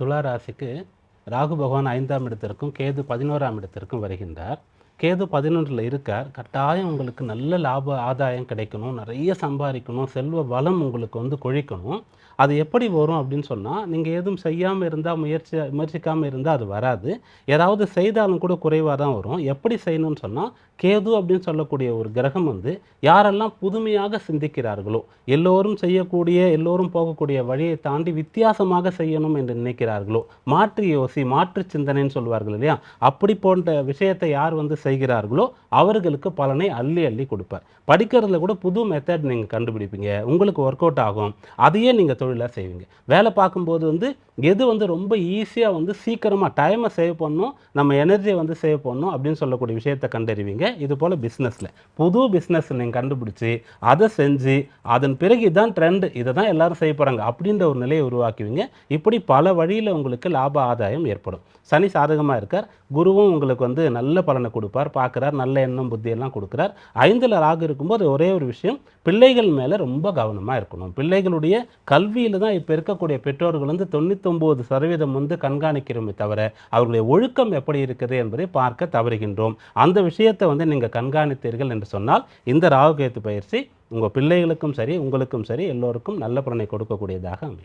துலா ராசிக்கு ராகு பகவான் ஐந்தாம் இடத்திற்கும் கேது பதினோராம் இடத்திற்கும் வருகின்றார். கேது பதினொன்றில் இருக்கார் கட்டாயம் உங்களுக்கு நல்ல லாப ஆதாயம் கிடைக்கணும் நிறைய சம்பாதிக்கணும் செல்வ வளம் உங்களுக்கு வந்து கொழிக்கணும். அது எப்படி வரும்? அப்படின்னு சொன்னால் நீங்கள் எதுவும் செய்யாமல் இருந்தால் முயற்சி முயற்சிக்காமல் இருந்தால் அது வராது. ஏதாவது செய்தாலும் கூட குறைவாக தான் வரும். எப்படி செய்யணும்னு சொன்னால் கேது அப்படின்னு சொல்லக்கூடிய ஒரு கிரகம் வந்து யாரெல்லாம் புதுமையாக சிந்திக்கிறார்களோ எல்லோரும் செய்யக்கூடிய எல்லோரும் போகக்கூடிய வழியை தாண்டி வித்தியாசமாக செய்யணும் என்று நினைக்கிறார்களோ மாற்று யோசி மாற்று சிந்தனைன்னு சொல்வார்கள் இல்லையா? அப்படி போன்ற விஷயத்தை யார் வந்து செய்கிறார்களோ அவர்களுக்கு பலனை அள்ளி அள்ளி கொடுப்பார். படிக்கிறதுல கூட புது மெத்தட் நீங்கள் கண்டுபிடிப்பீங்க. உங்களுக்கு ஒர்க் அவுட் ஆகும். அதையே நீங்கள் தொழிலாக செய்வீங்க. வேலை பார்க்கும்போது வந்து எது வந்து ரொம்ப ஈஸியாக வந்து சீக்கிரமாக டைமை சேவ் பண்ணும் நம்ம எனர்ஜியை வந்து சேவ் பண்ணும் அப்படின்னு சொல்லக்கூடிய விஷயத்தை கண்டறிவீங்க. இது போல் பிஸ்னஸில் புது பிஸ்னஸ் நீங்கள் கண்டுபிடிச்சி அதை செஞ்சு அதன் பிறகு இதான் ட்ரெண்ட் இதை தான் எல்லாரும் செய்ய போகிறாங்க அப்படின்ற ஒரு நிலையை உருவாக்குவீங்க. இப்படி பல வழியில் உங்களுக்கு லாப ஆதாயம் ஏற்படும். சனி சாதகமாக இருக்கார். குருவும் உங்களுக்கு வந்து நல்ல பலனை கொடுப்பார் பார்க்குறார் நல்ல எண்ணம் புத்தியெல்லாம் கொடுக்குறார். ஐந்தில் ராகு இருக்கும்போது ஒரே ஒரு விஷயம் பிள்ளைகள் மேலே ரொம்ப கவனமாக இருக்கணும். பிள்ளைகளுடைய கல்வியில் தான் இப்போ இருக்கக்கூடிய பெற்றோர்கள் வந்து தொண்ணூத்தொம்பது சதவீதம் வந்து கண்காணிக்கிறோமே தவிர அவர்களுடைய ஒழுக்கம் எப்படி இருக்குது என்பதை பார்க்க தவறுகின்றோம். அந்த விஷயத்தை வந்து நீங்கள் கண்காணித்தீர்கள் என்று சொன்னால் இந்த ராகுகேத்து பயிற்சி உங்கள் பிள்ளைகளுக்கும் சரி உங்களுக்கும் சரி எல்லோருக்கும் நல்ல பலனை கொடுக்கக்கூடியதாக அமையும்.